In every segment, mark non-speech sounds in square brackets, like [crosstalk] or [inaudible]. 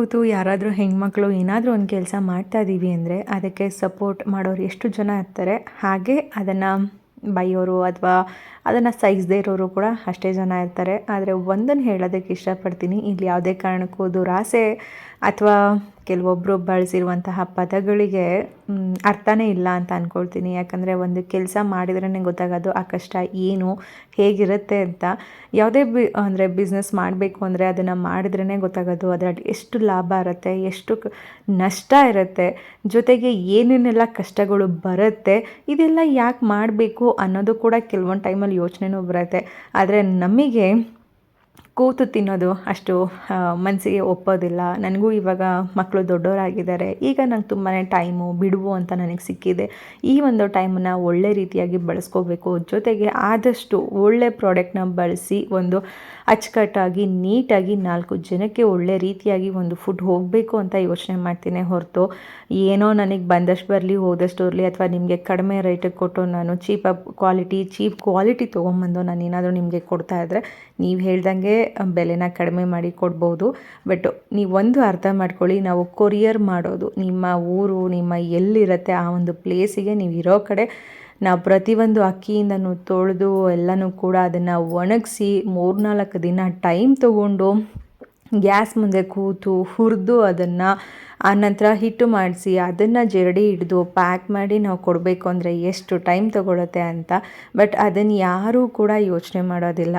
ಕೂತು ಯಾರಾದರೂ ಹೆಣ್ಮಕ್ಳು ಏನಾದರೂ ಒಂದು ಕೆಲಸ ಮಾಡ್ತಾ ಇದ್ದೀವಿ ಅಂದರೆ ಅದಕ್ಕೆ ಸಪೋರ್ಟ್ ಮಾಡೋರು ಎಷ್ಟು ಜನ ಇರ್ತಾರೆ, ಹಾಗೆ ಅದನ್ನು ಬೈಯೋರು ಅಥವಾ ಅದನ್ನು ಸಹಿಸದೇ ಇರೋರು ಕೂಡ ಅಷ್ಟೇ ಜನ ಇರ್ತಾರೆ. ಆದರೆ ಒಂದನ್ನು ಹೇಳೋದಕ್ಕೆ ಇಷ್ಟಪಡ್ತೀನಿ, ಇಲ್ಲಿ ಯಾವುದೇ ಕಾರಣಕ್ಕೂ ದುರಾಸೆ ಅಥವಾ ಕೆಲವೊಬ್ಬರು ಬಳಸಿರುವಂತಹ ಪದಗಳಿಗೆ ಅರ್ಥನೇ ಇಲ್ಲ ಅಂತ ಅಂದ್ಕೊಳ್ತೀನಿ ಯಾಕಂದರೆ ಒಂದು ಕೆಲಸ ಮಾಡಿದ್ರೇ ಗೊತ್ತಾಗೋದು ಆ ಕಷ್ಟ ಏನು, ಹೇಗಿರುತ್ತೆ ಅಂತ. ಯಾವುದೇ ಬಿ, ಅಂದರೆ ಬಿಸ್ನೆಸ್ ಮಾಡಬೇಕು ಅಂದರೆ ಅದನ್ನು ಮಾಡಿದ್ರೇ ಗೊತ್ತಾಗೋದು. ಅದರಲ್ಲಿ ಎಷ್ಟು ಲಾಭ ಇರುತ್ತೆ, ಎಷ್ಟು ನಷ್ಟ ಇರುತ್ತೆ, ಜೊತೆಗೆ ಏನೇನೆಲ್ಲ ಕಷ್ಟಗಳು ಬರುತ್ತೆ, ಇದೆಲ್ಲ ಯಾಕೆ ಮಾಡಬೇಕು ಅನ್ನೋದು ಕೂಡ ಕೆಲವೊಂದು ಟೈಮಲ್ಲಿ ಯೋಚನೆನೂ ಬರುತ್ತೆ. ಆದರೆ ನಮಗೆ ಕೂತು ತಿನ್ನೋದು ಅಷ್ಟು ಮನಸ್ಸಿಗೆ ಒಪ್ಪೋದಿಲ್ಲ. ನನಗೂ ಇವಾಗ ಮಕ್ಕಳು ದೊಡ್ಡವರಾಗಿದ್ದಾರೆ. ಈಗ ನಂಗೆ ತುಂಬಾ ಟೈಮು, ಬಿಡುವು ಅಂತ ನನಗೆ ಸಿಕ್ಕಿದೆ. ಈ ಒಂದು ಟೈಮನ್ನು ಒಳ್ಳೆ ರೀತಿಯಾಗಿ ಬಳಸ್ಕೋಬೇಕು. ಜೊತೆಗೆ ಆದಷ್ಟು ಒಳ್ಳೆ ಪ್ರಾಡಕ್ಟ್ನ ಬಳಸಿ ಒಂದು ಅಚ್ಚುಕಟ್ಟಾಗಿ, ನೀಟಾಗಿ ನಾಲ್ಕು ಜನಕ್ಕೆ ಒಳ್ಳೆ ರೀತಿಯಾಗಿ ಒಂದು ಫುಡ್ ಹೋಗಬೇಕು ಅಂತ ಯೋಚನೆ ಮಾಡ್ತೀನಿ. ಹೊರತು ಏನೋ ನನಗೆ ಬಂದಷ್ಟು ಬರಲಿ, ಹೋದಷ್ಟು ಇರಲಿ ಅಥವಾ ನಿಮಗೆ ಕಡಿಮೆ ರೇಟಿಗೆ ಕೊಟ್ಟು ನಾನು cheap of quality cheap quality ತೊಗೊಂಬಂದು ನಾನು ಏನಾದರೂ ನಿಮಗೆ ಕೊಡ್ತಾ ಇದ್ದರೆ ನೀವು ಹೇಳ್ದಂಗೆ ಬೆಲೆನ ಕಡಿಮೆ ಮಾಡಿ ಕೊಡ್ಬೋದು. ಬಟ್ ನೀವು ಒಂದು ಅರ್ಥ ಮಾಡ್ಕೊಳ್ಳಿ, ನಾವು ಕೊರಿಯರ್ ಮಾಡೋದು, ನಿಮ್ಮ ಊರು, ನಿಮ್ಮ ಎಲ್ಲಿರುತ್ತೆ ಆ ಒಂದು ಪ್ಲೇಸಿಗೆ ನೀವು ಇರೋ ಕಡೆ ನಾವು ಪ್ರತಿಯೊಂದು ಅಕ್ಕಿಯಿಂದನೂ ತೊಳೆದು ಎಲ್ಲನೂ ಕೂಡ ಅದನ್ನು ಒಣಗಿಸಿ ಮೂರ್ನಾಲ್ಕು ದಿನ ಟೈಮ್ ತೊಗೊಂಡು ಗ್ಯಾಸ್ ಮುಂದೆ ಕೂತು ಹುರಿದು ಅದನ್ನು ಆನಂತರ ಹಿಟ್ಟು ಮಾಡಿಸಿ ಅದನ್ನು ಜರಡಿ ಹಿಡಿದು ಪ್ಯಾಕ್ ಮಾಡಿ ನಾವು ಕೊಡಬೇಕು ಅಂದರೆ ಎಷ್ಟು ಟೈಮ್ ತೊಗೊಳುತ್ತೆ ಅಂತ. ಬಟ್ ಅದನ್ನು ಯಾರೂ ಕೂಡ ಯೋಚನೆ ಮಾಡೋದಿಲ್ಲ.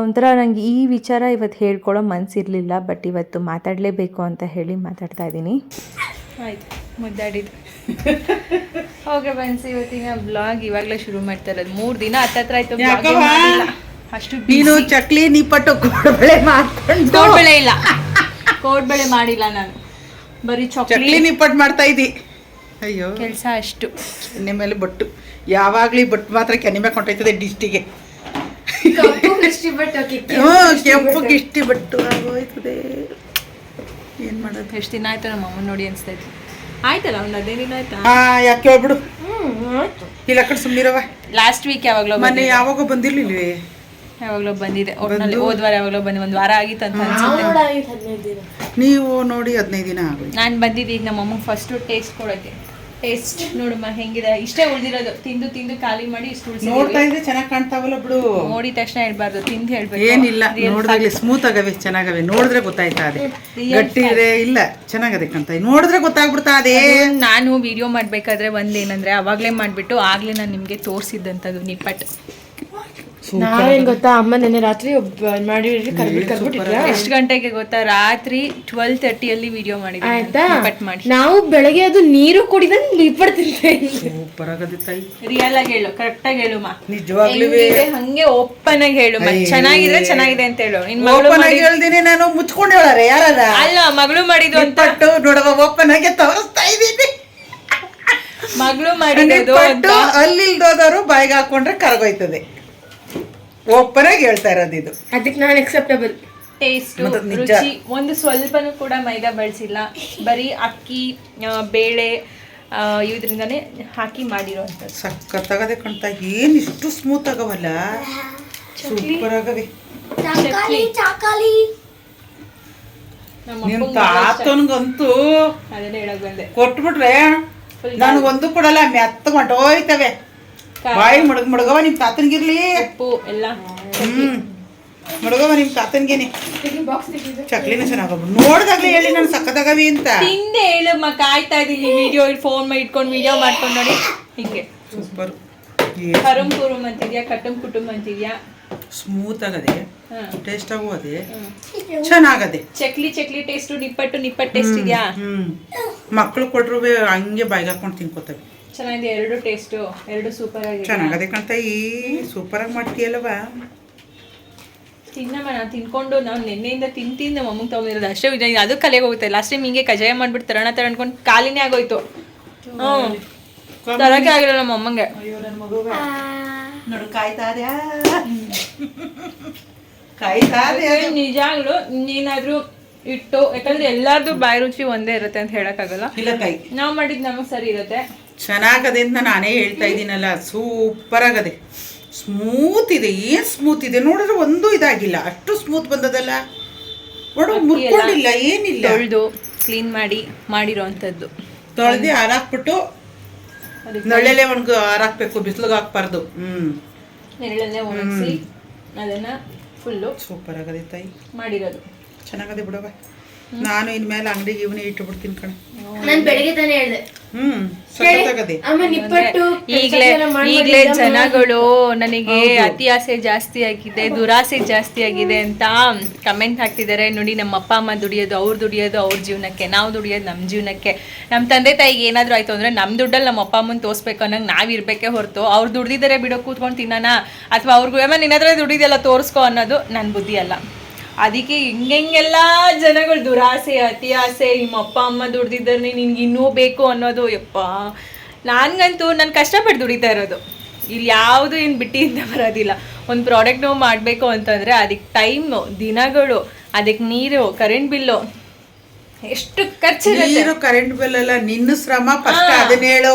ಒಂಥರ ನನಗೆ ಈ ವಿಚಾರ ಇವತ್ತು ಹೇಳ್ಕೊಳ್ಳೋ ಮನಸ್ಸಿರಲಿಲ್ಲ ಬಟ್ ಇವತ್ತು ಮಾತಾಡಲೇಬೇಕು ಅಂತ ಹೇಳಿ ಮಾತಾಡ್ತಾ ಇದ್ದೀನಿ. ಆಯಿತು, ಮುದ್ದಾಡಿದ್ದು. ಓಕೆ ಬನ್ಸಿ ಇವತ್ತಿನ ಬ್ಲಾಗ್ ಇವಾಗ್ಲೇ ಶುರು ಮಾಡ್ತಾ ಇರೋದು. ಮೂರು ದಿನ ಹತ್ತತ್ರ ಆಯ್ತು ಅಷ್ಟು ನೀನು ಚಕ್ಲಿ ನಿಪ್ಪಟ್ಟು ಕೋಡ್ಬಳೆ ಮಾಡ್ಕೊಂಡು [laughs] ಕೋಡ್ಬಳೆ ಇಲ್ಲ. ಕೋಡ್ಬಳೆ ಮಾಡಿಲ್ಲ ನಾನು. ಬರೀ ಚಕ್ಲಿ. ನಿಪ್ಪಟ್ಟು ಮಾಡ್ತಾ ಇದ್ದಿ. ಅಯ್ಯೋ. ಕೆಲಸ ಅಷ್ಟು. ಮೇಲೆ ಬೊಟ್ಟು. ಯಾವಾಗ್ಲೂ ಬೊಟ್ಟು ಮಾತ್ರ ಕೆನಿಮೆ ಕೊಂಡೈತದೆ ಡಿಸ್ಟಿಗೆ ಕೆಂಪು ಗಿಷ್ಟಿ ಬಟ್ಟು ಆಗೋಯ್ತದೆ. ಏನ್ ಮಾಡೋದು? ಎಷ್ಟು ದಿನ ಆಯ್ತು ನಮ್ಮ ಅಮ್ಮನ ನೋಡಿ ಅನ್ಸ್ತಾ ಇತ್ತು. ಆಯ್ತಲ್ಲ ಒಂದು ಹದಿನೈದು ಆಯ್ತಾ? ಹಾ ಯಾಕೆ ಹೇಳ್ಬಿಡು. ಇಲ್ಲ ಕಡೆ ಸುಮ್ಮನಿರವ ಲಾಸ್ಟ್ ವೀಕ್ ಯಾವಾಗಲೋ ಮೊನ್ನೆ ಯಾವಾಗ ಬಂದಿರ್ಲಿಲ್ವೇ? ಯಾವಾಗಲೋ ಬಂದಿದೆ. ಒಟ್ಟಿನಲ್ಲಿ ಹೋದ ವಾರ ಯಾವಾಗಲೋ ಬನ್ನಿ ಒಂದು ವಾರ ಆಗಿತ್ತು ಅಂತ ಅನ್ಸುತ್ತೆ. ನೀವು ನೋಡಿ ಹದಿನೈದು ದಿನ ಆಗೋಯ್ತು. ನಾನು ಬಂದಿದ್ದು ಈಗ ನಮ್ಮ ಅಮ್ಮಗೆ ಫಸ್ಟು ಟೇಸ್ಟ್ ಕೊಡೋಕ್ಕೆ ಟೇಸ್ಟ್ ನೋಡಮ್ಮ ಹೆಂಗಿದೆ? ಇಷ್ಟೇ ಉಳಿದಿರೋದು. ತಿಂದು ತಿಂದು ಖಾಲಿ ಮಾಡಿ ಇಷ್ಟು ನೋಡ್ತಾ ಇದ್ರೆ ಚೆನ್ನಾಗಿ ಕಾಣ್ತಾವಲ್ಲ ಬಿಡು. ನೋಡಿದ ತಕ್ಷಣ ಹೇಳ್ಬಾರ್ದು ತಿಂದು ಹೇಳ್ಬೇಕು. ಏನಿಲ್ಲ ನೋಡಿದಾಗ್ಲಿ ಸ್ಮೂತ್ ಆಗವೆ ಚೆನ್ನಾಗವೆ. ನೋಡಿದ್ರೆ ಗೊತ್ತಾಯ್ತಾ ಅದೇ? ಗಟ್ಟಿದ್ರೆ ಗಟ್ಟಿ ಇದೆ ಇಲ್ಲ ಚೆನ್ನಾಗದೆ ಕಾಣ್ತಾ. ನೋಡಿದ್ರೆ ಗೊತ್ತಾಗ್ಬಿಡ್ತಾ ಅದೇ? ನಾನು ವಿಡಿಯೋ ಮಾಡಬೇಕಾದ್ರೆ ಒಂದೇನಂದ್ರೆ ಅವಾಗ್ಲೇ ಮಾಡಿಬಿಟ್ಟು ಆಗ್ಲೇ ನಾನು ನಿಮಗೆ ತೋರಿಸಿದ್ದಂಥದ್ದು ನಿಪ್ಪಟ್ಟು. ನಾವೇನ್ ಗೊತ್ತಾ ಅಮ್ಮ ನೆನ್ನೆ ರಾತ್ರಿ ಒಬ್ಬ ಮಾಡಿ ಕರ್ಬಿಟ್ ಕರ್ಬಿಟ್ಟಿದ್ರ ಎಷ್ಟು ಗಂಟೆಗೆ ಗೊತ್ತಾ? ರಾತ್ರಿ ಟ್ವೆಲ್ ತರ್ಟಿಯಲ್ಲಿ ವಿಡಿಯೋ ಮಾಡಿದ್ವಿ ಆಯ್ತಾ? ಮಾಡಿ. ನಾವು ಬೆಳಗ್ಗೆ ಅದು ನೀರು ಕುಡಿದಂಗ್ ನಿಪ್ಪಡ್ತಿದ್ದೆ ಸೂಪರ್ ಆಗದೆ ತಾಯಿ. ರಿಯಲ್ ಆಗಿ ಹೇಳು ಕರೆಕ್ಟ್ ಆಗಿ ಹೇಳು ಮಾ. ನಿಜವಾಗ್ಲೂ ಹಂಗೆ ಓಪನ್ ಆಗಿ ಹೇಳು ಮಾ. ಚೆನ್ನಾಗಿದ್ರೆ ಚೆನ್ನಾಗಿದೆ ಅಂತ ಹೇಳು. ನಿನ್ ಮಗಳು ಓಪನ್ ಆಗಿ ಮಾಡಿ- ಹೇಳ್ದೇನೆ ನಾನು ಮುಚ್ಕೊಂಡು ಹೇಳಾರೆ ಯಾರದ ಅಲ್ಲ ಮಗಳು ಮಾಡಿದ್ದು ಅಂತ. ಪಟ್ಟು ನೋಡವ ಓಪನ್ ಆಗಿ ತೋರಿಸ್ತಾ ಇದ್ದೀನಿ. ಮಗಳು ಮಾಡಿದ್ದು ಅಲ್ಲಿ ಇಲ್ದೋದವರು ಅಲ್ಲಿಲ್ದೋದವರು ಬಾಯಿಗೆ ಹಾಕೊಂಡ್ರೆ ಕರಗೋಯ್ತದೆ. ಓಪನ್ ಆಗಿ ಹೇಳ್ತಾ ಇರೋದು ಇದು. ಅದಕ್ಕೆ ನಾನು ಎಕ್ಸೆಪ್ಟಬಲ್ ಟೇಸ್ಟ್ ಮತ್ತೆ ನಿಜ. ರುಚಿ ಒಂದು ಸ್ವಲ್ಪನೂ ಕೂಡ ಮೈದಾ ಬಳಸಿಲ್ಲ. ಬರೀ ಅಕ್ಕಿ ಆ, ಬೇಳೆ ಆ, ಇದ್ರಿಂದಾನೇ ಹಾಕಿ ಮಾಡಿರೋವಂಥದ್ದು ಸಖತ್ತಾಗದೆ ಕಾಣ್ತಾ ಏನ್ ಇಷ್ಟು ಸ್ಮೂತ್ ಆಗವಲ್ಲ? ಸೂಪರ್ ಆಗವೆ. ನಮ್ಮ ನಿಮ್. ತಾತನ್ಗಂತೂ ಅದನ್ನೇ ಹೇಳಕ್ ಬಂದೆ. ಕೊಟ್ಬಿಟ್ರೆ Full ನನಗೊಂದು ಕೊಡಲ್ಲ ಮೆತ್ತ ಹೋಯ್ತವೆ ಖಾರ. ಬಾಯಿ ಮುಳುಗ್ ಮುಳುಗವ ನಿಮ್ ತಾತನ್ಗಿರ್ಲಿ ಉಪ್ಪು ಎಲ್ಲ. ಹ್ಮ್. ಮುಳುಗವ ನಿಮ್ ತಾತನ್ಗೇನೆ ಚಕ್ಲಿನ ಚೆನ್ನಾಗವ ನೋಡ್ದಾಗ್ಲೇ ಹೇಳಿ ನಾನು ಸಕ್ಕದಾಗವಿ ಅಂತ. ಹಿಂದೆ ಹೇಳಮ್ಮ ಕಾಯ್ತಾ ಇದೀನಿ. ವಿಡಿಯೋ ಫೋನ್ ಮಾಡಿ ಇಟ್ಕೊಂಡು ವಿಡಿಯೋ ಮಾಡ್ಕೊಂಡು ನೋಡಿ. ಹಿಂಗೆ. ಸೂಪರ್ ಕರುಂ ಕುರುಮ್ ಅಂತಿದ್ಯಾ ಕಟ್ಟಂ ಕುಟುಂಬ ಅಂತಿದ್ಯಾ? ಸ್ಮೂತ್ ಆಗದೆ ಟೇಸ್ಟ್ ಆಗು ಅದೇ ಚೆನ್ನಾಗದೆ. ಚಕ್ಲಿ ಚಕ್ಲಿ ಟೇಸ್ಟ್ ನಿಪ್ಪಟ್ಟು ನಿಪ್ಪಟ್ಟು ಟೇಸ್ಟ್ ಇದೆಯಾ? ಹ್ಮ್. ಮಕ್ಕಳು ಕೊಟ್ರು ಹಂಗೆ ಬಾಯಿಗೆ ಹಾಕೊಂಡು ತಿನ್ಕೋತವೆ. ಚೆನ್ನಾಗಿದೆ ಎರಡು ಟೇಸ್ಟು ಎರಡು ಸೂಪರ್ ಆಗಿದೆ. ಚೆನ್ನಾಗದೆ ಕಾಣ್ತಾ ಈ ಸೂಪರ್ ಆಗಿ ಮಾಡ್ತೀಯಲ್ವಾ ತಿನ್ನಮ್ಮ ನಾನು ತಿನ್ಕೊಂಡು ನಾವು ನಿನ್ನೆಯಿಂದ ತಿನ್ ತಿಂದು ನಮ್ಮ ಅಮ್ಮಂಗೆ ತೊಗೊಂಡಿರೋದು ಅಷ್ಟೇ ವಿಜಯ. ಅದು ಕಲೆಗೆ ಹೋಗುತ್ತೆ. ಲಾಸ್ಟ್ ಟೈಮ್ ಹಿಂಗೆ ಕಜಾಯ ಮಾಡ್ಬಿಟ್ಟು ತರಣ ತರ ಅನ್ಕೊಂಡು ಕಾಲಿನೇ ಆಗೋಯ್ತು. ಹ್ಞೂ ತರಕ್ಕೆ ಆಗಿಲ್ಲ ನಮ್ಮ ಅಮ್ಮಂಗೆ. ಅಯ್ಯೋ ನನ್ನ ಮಗುವೆ ನೋಡು ಕಾಯ್ತಾ ಇದ್ಯಾ ಕಾಯ್ತಾ ಇದ್ಯಾ ಇದು ನಿಜಾಗ್ಲು ಏನಾದ್ರೂ ಇಟ್ಟು ಯಾಕಂದ್ರೆ ಎಲ್ಲಾರ್ದು ಬಾಯಿ ರುಚಿ ಒಂದೇ ಇರುತ್ತೆ ಅಂತ ಹೇಳಕ್ಕಾಗಲ್ಲ. ನಾವು ಮಾಡಿದ್ ನಮಗೆ ಸರಿ ಇರುತ್ತೆ. ಚೆನ್ನಾಗದೆ ಅಂತ ನಾನೇ ಹೇಳ್ತಾ ಇದ್ದೀನಲ್ಲ ಸೂಪರ್ ಆಗದೆ. ಸ್ಮೂತ್ ಇದೆ ಏನು ಸ್ಮೂತ್ ಇದೆ ನೋಡಿದ್ರೆ ಒಂದು ಇದಾಗಿಲ್ಲ. ಅಷ್ಟು ಸ್ಮೂತ್ ಬಂದದಲ್ಲ. ನೋಡು ಮುಟ್ಕೊಂಡಿಲ್ಲ ಏನಿಲ್ಲ. ತೊಳೆದು ಕ್ಲೀನ್ ಮಾಡಿ ಮಾಡಿರೋವಂಥದ್ದು ತೊಳೆದು ಹಾರಾಕ್ಬಿಟ್ಟು ನಳ್ಳೆಲೆ ಒಣಗ ಹಾರಾಕ್ಬೇಕು ಬಿಸಿಲಿಗೆ ಹಾಕ್ಬಾರ್ದು. ಹ್ಞೂ ನೆರಳನ್ನೇ ಒಣಗಿಸಿ ಅದನ್ನ ಫುಲ್ಲು ಸೂಪರ್ ಆಗದೆ ತಾಯಿ. ಮಾಡಿರೋದು. ಚೆನ್ನಾಗದೆ ಬಿಡವ ನಾನು ಇನ್ಮೇಲೆ ಅಂಗಡಿಗೆ ಇವನೇ ಇಟ್ಟು ಬಿಡ್ತೀನಿ ಕಣ. ನಾನು ಬೆಳಗ್ಗೆ ತಾನೇ ಹೇಳ್ದೆ. ಹ್ಮ್ ಸಖತ್ತಾಗದೆ ಅಮ್ಮ ನಿಪ್ಪಟ್ಟು ಈಗಲೇ ಈಗಲೇ ಜನಗಳು ನನಗೆ ಅತಿ ಆಸೆ ಜಾಸ್ತಿ ಆಗಿದೆ ದುರಾಸೆ ಜಾಸ್ತಿ ಆಗಿದೆ ಅಂತ ಕಮೆಂಟ್ ಹಾಕ್ತಿದ್ದಾರೆ. ನೋಡಿ ನಮ್ಮ ಅಪ್ಪ ಅಮ್ಮ ದುಡಿಯೋದು ಅವ್ರು ದುಡಿಯೋದು ಅವ್ರ ಜೀವನಕ್ಕೆ ನಾವು ದುಡಿಯೋದು ನಮ್ಮ ಜೀವನಕ್ಕೆ. ನಮ್ಮ ತಂದೆ ತಾಯಿಗೆ ಏನಾದರೂ ಆಯ್ತು ಅಂದ್ರೆ ನಮ್ಮ ದುಡ್ಡಲ್ಲಿ ನಮ್ಮ ಅಪ್ಪ ಅಮ್ಮನ ತೋರಿಸ್ಬೇಕು ಅನ್ನೋಂಗೆ ನಾವು ಇರಬೇಕೇ ಹೊರತು. ಅವ್ರು ದುಡ್ದಿದ್ದಾರೆ ಬಿಡೋ ಕೂತ್ಕೊಂಡು ತಿನ್ನೋಣ ಅಥವಾ ಅವ್ರಿಗೂ ಅಮ್ಮ ನಿನ್ನತ್ರ ದುಡಿದೆಲ್ಲ ತೋರ್ಸ್ಕೊ ಅನ್ನೋದು ನನ್ನ ಬುದ್ಧಿ ಅಲ್ಲ. ಅದಕ್ಕೆ ಹಿಂಗೆಲ್ಲ ಜನಗಳು ದುರಾಸೆ ಅತಿ ಆಸೆ ನಿಮ್ಮ ಅಪ್ಪ ಅಮ್ಮ ದುಡ್ದಿದ್ದಾರೆ ನಿನ್ಗೆ ಇನ್ನೂ ಬೇಕು ಅನ್ನೋದು ಯಪ್ಪ. ನನಗಂತೂ ನಾನು ಕಷ್ಟಪಟ್ಟು ದುಡಿತಾ ಇರೋದು. ಇಲ್ಲಿ ಯಾವುದು ಏನು ಬಿಟ್ಟಿಂದ ಬರೋದಿಲ್ಲ. ಒಂದು ಪ್ರಾಡಕ್ಟ್ ನಾವು ಮಾಡಬೇಕು ಅಂತಂದರೆ ಅದಕ್ಕೆ ಟೈಮು ದಿನಗಳು ಅದಕ್ಕೆ ನೀರು ಕರೆಂಟ್ ಬಿಲ್ಲು ಎಷ್ಟು ಖರ್ಚು ನೀರು ಕರೆಂಟ್ ಬಿಲ್ ಅಲ್ಲ ನಿನ್ನ ಶ್ರಮ ಅದನ್ನ ಹೇಳು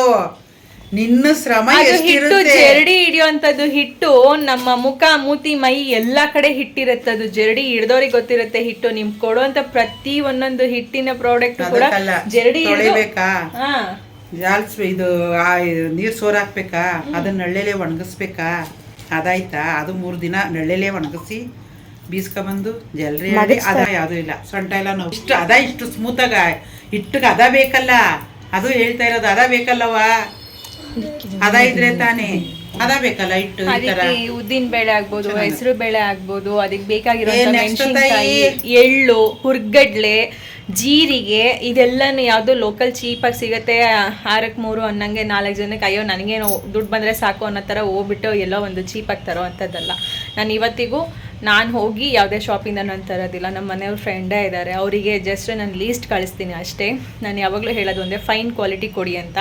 ನಿನ್ನ ಶ್ರಮ ಹಿಟ್ಟು ಜರಡಿ ಹಿಡಿಯುವಂಥದ್ದು ಹಿಟ್ಟು ನಮ್ಮ ಮುಖ ಮೂತಿ ಮೈ ಎಲ್ಲಾ ಕಡೆ ಹಿಟ್ಟಿರುತ್ತೆ ಅದು ಜರಡಿ ಹಿಡ್ದವ್ರಿಗೆ ಗೊತ್ತಿರುತ್ತೆ ಹಿಟ್ಟು. ನಿಮ್ ಕೊಡುವಂತ ಪ್ರತಿ ಒಂದೊಂದು ಹಿಟ್ಟಿನ ಪ್ರಾಡಕ್ಟ್ ಕೂಡ ಜರಡಿ ತೊಳಿಬೇಕಾ? ಜಾಲ್ಸ್ ಇದು ಆ ನೀರು ಸೋರ್ ಹಾಕ್ಬೇಕಾ ಅದನ್ನ ನಳ್ಳೆಲೆ ಒಣಗಿಸ್ಬೇಕಾ? ಅದಾಯ್ತಾ? ಅದು ಮೂರು ದಿನ ನಳ್ಳೆಲೆ ಒಣಗಿಸಿ ಬೀಸ್ಕೊಂಬಂದು ಜಲ್ರಿ ಅದ ಯಾವುದು ಇಲ್ಲ. ಸೊಂಟ ಎಲ್ಲ ನಾವು. ಇಷ್ಟು ಅದ ಇಷ್ಟು ಸ್ಮೂತಾಗ ಹಿಟ್ಟಿಗೆ ಅದ ಬೇಕಲ್ಲ? ಅದು ಹೇಳ್ತಾ ಇರೋದು ಅದ ಬೇಕಲ್ಲವ ಅದ ಇದ್ರೆ ತಾನೇ? ಹದ ಬೇಕಲ್ಲ ಅದಕ್ಕೆ ಉದ್ದಿನ ಬೇಳೆ ಆಗ್ಬೋದು ಹೆಸರು ಬೇಳೆ ಆಗ್ಬೋದು ಅದಕ್ಕೆ ಬೇಕಾಗಿರೋ ಎಳ್ಳು ಹುರ್ಗಡ್ಲೆ ಜೀರಿಗೆ ಇದೆಲ್ಲನೂ ಯಾವುದೋ ಲೋಕಲ್ ಚೀಪಾಗಿ ಸಿಗುತ್ತೆ. ಆರಕ್ಕೆ ಮೂರು ಅನ್ನಂಗೆ ನಾಲ್ಕು ಜನಕ್ಕೆ ಅಯ್ಯೋ ನನಗೇನು ದುಡ್ಡು ಬಂದರೆ ಸಾಕು ಅನ್ನೋ ಥರ ಹೋಗ್ಬಿಟ್ಟು ಎಲ್ಲೋ ಒಂದು ಚೀಪಾಗಿ ತರೋ ಅಂಥದ್ದಲ್ಲ. ನಾನು ಇವತ್ತಿಗೂ ನಾನು ಹೋಗಿ ಯಾವುದೇ ಶಾಪಿಂದ ನಾನು ತರೋದಿಲ್ಲ. ನಮ್ಮ ಮನೆಯವ್ರ ಫ್ರೆಂಡೇ ಇದ್ದಾರೆ ಅವರಿಗೆ ಜಸ್ಟ್ ನಾನು ಲೀಸ್ಟ್ ಕಳಿಸ್ತೀನಿ ಅಷ್ಟೇ. ನಾನು ಯಾವಾಗಲೂ ಹೇಳೋದು ಒಂದೇ ಫೈನ್ ಕ್ವಾಲಿಟಿ ಕೊಡಿ ಅಂತ.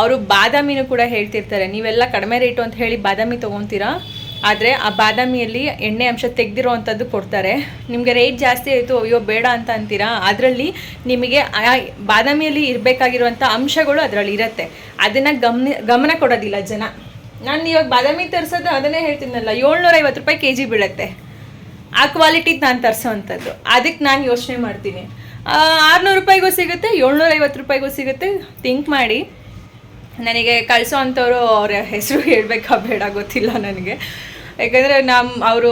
ಅವರು ಬಾದಾಮಿನೂ ಕೂಡ ಹೇಳ್ತಿರ್ತಾರೆ. ನೀವೆಲ್ಲ ಕಡಿಮೆ ರೇಟು ಅಂತ ಹೇಳಿ ಬಾದಾಮಿ ತೊಗೊತೀರಾ? ಆದರೆ ಆ ಬಾದಾಮಿಯಲ್ಲಿ ಎಣ್ಣೆ ಅಂಶ ತೆಗೆದಿರೋ ಅಂಥದ್ದು ಕೊಡ್ತಾರೆ. ನಿಮಗೆ ರೇಟ್ ಜಾಸ್ತಿ ಆಯಿತು, ಅಯ್ಯೋ, ಬೇಡ ಅಂತ ಅಂತೀರಾ? ಅದರಲ್ಲಿ ನಿಮಗೆ ಆ ಬಾದಾಮಿಯಲ್ಲಿ ಇರಬೇಕಾಗಿರುವಂಥ ಅಂಶಗಳು ಅದರಲ್ಲಿ ಇರುತ್ತೆ. ಅದನ್ನು ಗಮನ ಗಮನ ಕೊಡೋದಿಲ್ಲ ಜನ. ನಾನು ಇವಾಗ ಬಾದಾಮಿ ತರಿಸೋದು ಅದನ್ನೇ ಹೇಳ್ತೀನಲ್ಲ ಏಳ್ನೂರ ಐವತ್ತು ರೂಪಾಯಿ ಕೆ ಜಿ ಬೀಳುತ್ತೆ. ಆ ಕ್ವಾಲಿಟಿದು ನಾನು ತರಿಸೋವಂಥದ್ದು. ಅದಕ್ಕೆ ನಾನು ಯೋಚನೆ ಮಾಡ್ತೀನಿ. ಆರುನೂರು ರೂಪಾಯಿಗೂ ಸಿಗುತ್ತೆ ಏಳ್ನೂರ ಐವತ್ತು ರೂಪಾಯಿಗೂ ಸಿಗುತ್ತೆ. ಥಿಂಕ್ ಮಾಡಿ. ನನಗೆ ಕಳಿಸೋ ಅಂಥವ್ರು ಅವ್ರ ಹೆಸರು ಹೇಳಬೇಕಾ ಬೇಡ ಗೊತ್ತಿಲ್ಲ ನನಗೆ. ಯಾಕಂದರೆ ನಮ್ಮ ಅವರು